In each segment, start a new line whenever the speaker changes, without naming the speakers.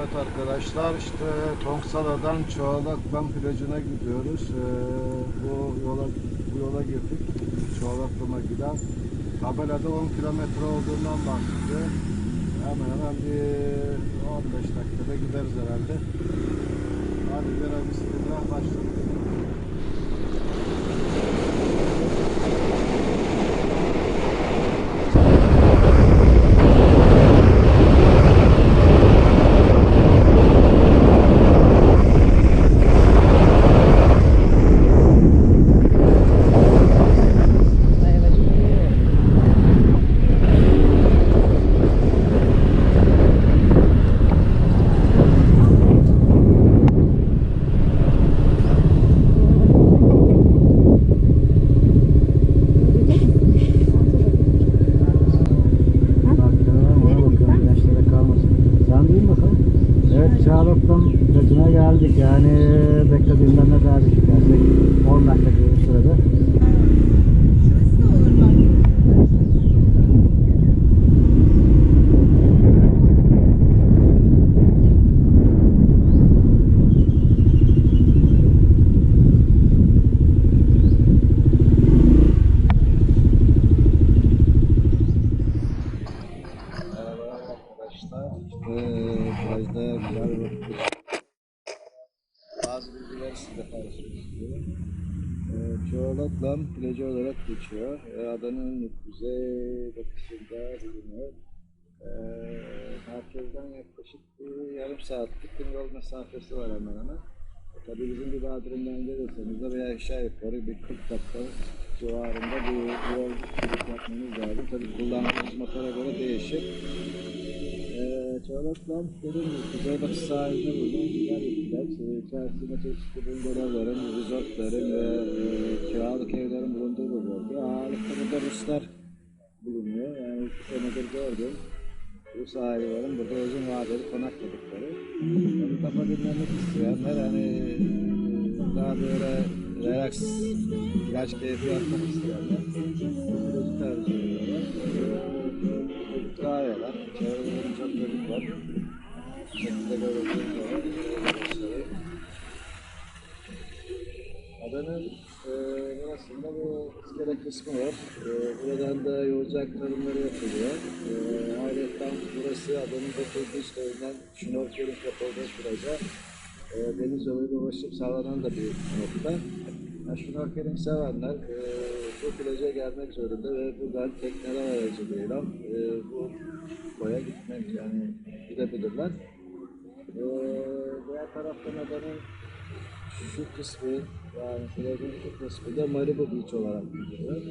Evet arkadaşlar işte Tongsala'dan Çoğalaklan plajına gidiyoruz. Ee, bu yola bu yola girdik. Çoğalaklan'a giden. Tabelada 10 kilometre olduğundan bahsediyor. Hemen hemen bir 15 dakikada gideriz herhalde. Hadi biraz bismillah başladık. Sen deyin bakalım. Çağrık'tan plajına geldik. Yani beklediğimden ne daha düşük gelsek 10 dakika gibi bir sürede. Merhaba arkadaşlar. İşte plajda güzel vakit. Bazı bilgiler size plajı olarak geçiyor. Ee, adanın kuzey batısında bulunuyor. Ee, merkezden yaklaşık bir yarım saatlik bir yol mesafesi var hemen hemen. Tabii bizim bir Badrum'dan gelirseniz de veya aşağı yukarı bir 40 dakika civarında bir yol yapmanız lazım. Tabii kullandığınız motora göre değişir. Çoğalaklan dediğim gibi kuzey batı sahilinde bulunan güzel. Ee, İçerisinde çeşitli bungalovların, resortların ve e, kiralık evlerin bulunduğu bir bölge. Ağırlıkta burada Ruslar bulunuyor. Yani iki senedir gördüm. Rus ailelerinin burada uzun vadeli konakladıkları. Yani kafa dinlemek isteyenler hani e, daha böyle relax ilaç keyfi yapmak isteyenler bu plajı tercih ediyorlar. Yiyorlar. Çevrelerin çok çocuk var. Şekilde gördüğünüz göstereyim. Adanın e, burasında bu iskele kısmı var. E, buradan da yolcu aktarımları yapılıyor. E, ayrıca burası adanın batı üstlerinden şnorkeling yapıldığı plaja e, deniz yoluyla ulaşım sağlanan da bir nokta. Yani şnorkeling sevenler e, bu plaja gelmek zorunda ve buradan tekneler aracılığıyla e, bu koya gitmek yani gidebilirler. E, diğer taraftan adanın şu kısmı yani plajın şu kısmı da Malibu Beach olarak biliyorlar.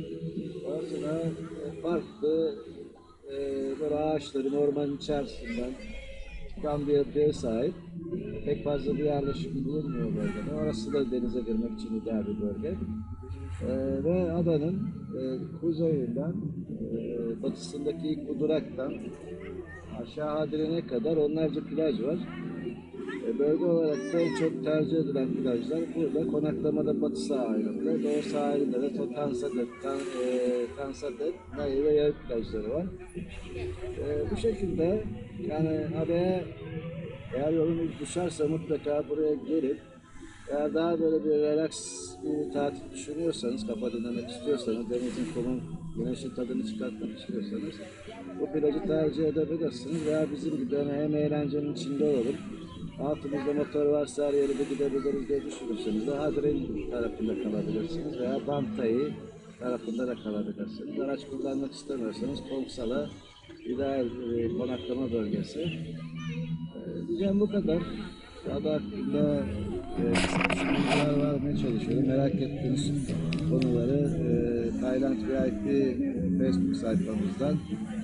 Orası da e, farklı e, böyle ağaçların ormanın içerisinden çıkan bir yapıya sahip. Pek fazla bir yerleşim bulunmuyor bölgede. Orası da denize girmek için ideal bir bölge. E, ve adanın e, kuzeyinden e, batısındaki ilk bu duraktan aşağı Hadrine'ye kadar onlarca plaj var. E, Bölge olarak da en çok tercih edilen plajlar burada. Konaklamada batı sahilinde, doğu sahilinde de Tansadet, Tan, e, Tansadet, Nayı ve Yarık plajları var. E, bu şekilde yani adaya eğer yolunuz düşerse mutlaka buraya gelip eğer daha böyle bir relax bir tatil düşünüyorsanız, kafa dinlemek istiyorsanız, denizin kumun, güneşin tadını çıkartmak istiyorsanız bu plajı tercih edebilirsiniz veya bizim gibi hani hem eğlencenin içinde olalım, altımızda motor varsa her yere de gidebiliriz diye düşünürseniz de Hadrin tarafında kalabilirsiniz veya Bantayı tarafında da kalabilirsiniz. Araç kullanmak istemiyorsanız Kongsala ideal e, konaklama bölgesi. E, diyeceğim bu kadar. Ada hakkında e, düşünceler vermeye çalışıyorum. Merak ettiğiniz konuları e, Tayland VIP Facebook sayfamızdan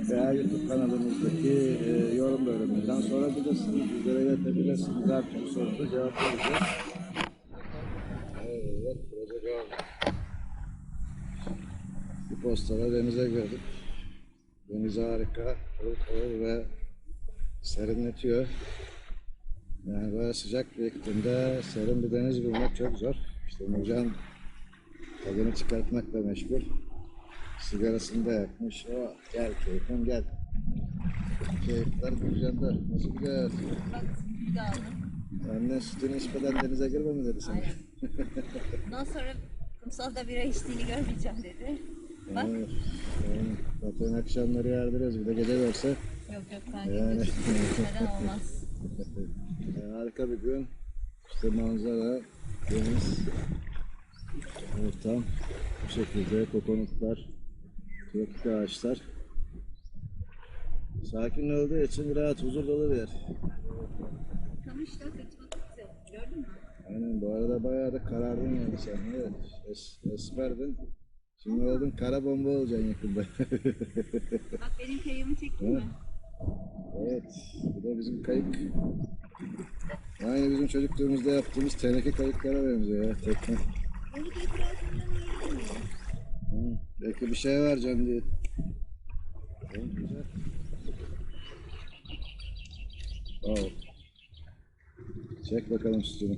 veya YouTube kanalımızdaki e, yorum bölümünden sorabilirsiniz. Bizlere iletebilirsiniz. Her türlü soruda cevap vereceğiz. Evet, proje devam. Bu postada denize girdik. Deniz harika, ılık ılık ve serinletiyor. Yani böyle sıcak bir iklimde serin bir deniz bulmak çok zor. İşte Nurcan tadını çıkartmakla meşgul. Sigarasını da yakmış. O gel keyfim gel. Keyifler Gülcan'da. Nasıl gidiyor?
Bak bir daha.
Annen sütünü içmeden denize girme mi dedi sana?
Aynen. Ondan sonra kumsalda bira içtiğini görmeyeceğim dedi. Bak.
Evet. Yani zaten akşamları yardırıyoruz. Bir de gece verse.
Yok yok kanka.
Yani.
Neden olmaz.
Harika bir gün. İşte manzara, deniz, ortam. Bu şekilde kokonutlar, tropik ağaçlar. Sakin olduğu için rahat, huzur dolu bir yer.
Kaçmak güzel. Gördün mü?
Aynen bu arada bayağı da karardın yani sen. Evet. Es, esmerdin. Şimdi oldun kara bomba olacaksın yakında.
Bak benim kayımı çektin mi?
evet. Bu da bizim kayık. Aynı bizim çocukluğumuzda yaptığımız teneke kayıklara benziyor ya. Tekne.
Balık etrafından ayrılmıyor.
Hı, Belki bir şey vereceğim diye. Çok güzel. Wow. Çek bakalım sütünü.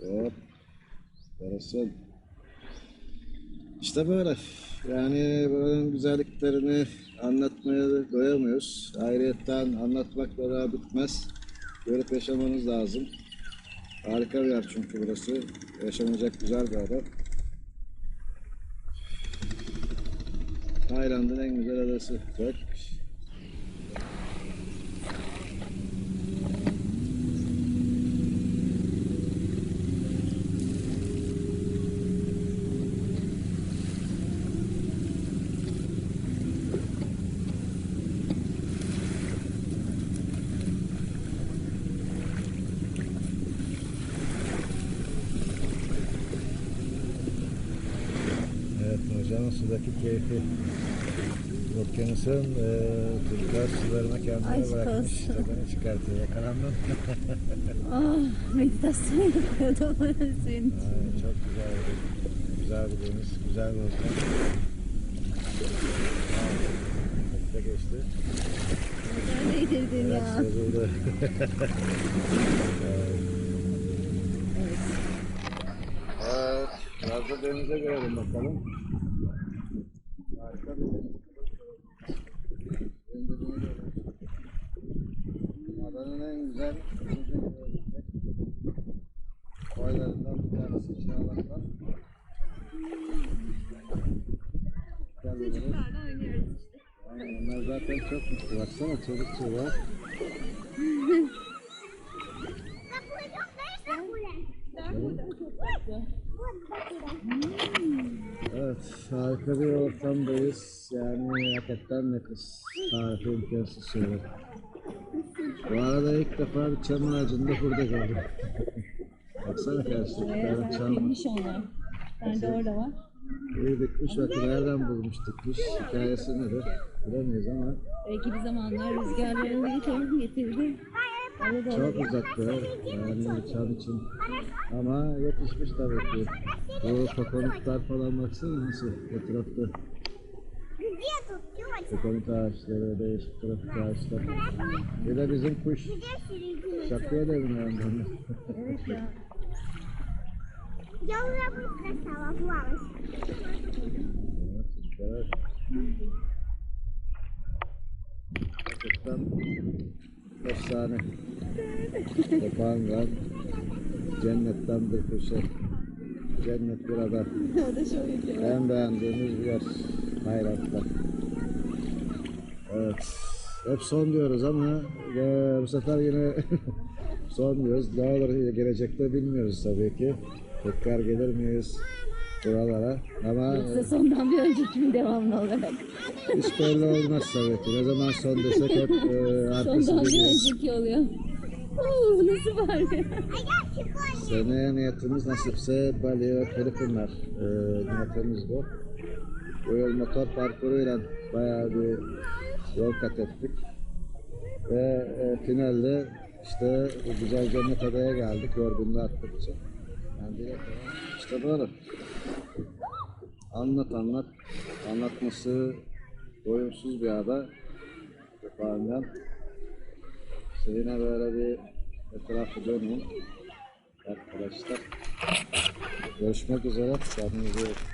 Hop. Yarasın. İşte böyle. Yani buranın güzelliklerini anlatmaya da doyamıyoruz. Ayrıyetten anlatmakla daha bitmez. Görüp yaşamanız lazım. Harika bir yer çünkü burası. Yaşanacak güzel bir ada. Tayland'ın en güzel adası. Bak. Hocam sudaki keyfi. Okyanusun e, turkuaz sularına kendini
Aşk
bırakmış.
olsun.
Tadını çıkartıyor. Yakalandın.
Ah meditasyon yapıyordum suyun içinde.
Aynen, çok güzel güzel bir deniz, güzel bir. Çok da geçti.
Neredeydin
Evet,
ya?
sarıldı.
Evet.
Evet, biraz da denize görelim bakalım. Harika bir deniz. Benim de bunu görelim. Adanın en güzel üçüncü görebilecek koylarından bir tanesi Çağlaklar. Gel bakalım.
Çocuklarla oynuyoruz işte.
Yani onlar zaten çok mutlu. Baksana çocuk çocuk. Evet, harika bir ortamdayız. Yani hakikaten nefis. Tarifi imkansız şeyler. Bu arada ilk defa bir çam ağacında burada gördüm. Baksana karşıda bir tane çam.
Bilmiş onlar. Ben de orada var.
İyi dikmiş bakın nereden bulmuş dikmiş. Hikayesi nedir bilemeyiz ama
Belki bir zamanlar rüzgarların getirdi. getirdi. Orada da
çok uzakta yani çam için. Ama yetişmiş tabii ki. Bu kokonutlar falan baksana nasıl etrafta. Kokonut ağaçları, değişik tropik ağaçlar. Bir de bizim kuş. Şapkaya da biniyor ondan.
Evet ya.
Я уже быстро стала плавать.
Evet. Gerçekten efsane. Kapangan cennetten bir köşe. Cennet bir ada.
o da şöyle diyor.
En beğendiğimiz bir yer. Hayratlar. Evet. Hep son diyoruz ama e, bu sefer yine son diyoruz. Ne olur gelecekte bilmiyoruz tabii ki. Tekrar gelir miyiz buralara? Ama e,
Sezondan bir önceki mi devamlı olarak?
hiç belli olmaz tabii ki. Ne zaman son desek hep e,
Sondan bir önceki oluyor. Oo, nasıl var ya?
Seneye niyetimiz nasipse Bali ve Filipinler e, niyetimiz bu. Bu yol motor parkuruyla bayağı bir yol kat ettik. Ve e, finalde işte güzel cennet adaya geldik yorgunluğu attık için. Yani direkt işte böyle. Anlat anlat. Anlatması doyumsuz bir ada. Yaparından. İşte yine böyle bir etrafı dönün arkadaşlar. Görüşmek üzere. Kendinize iyi.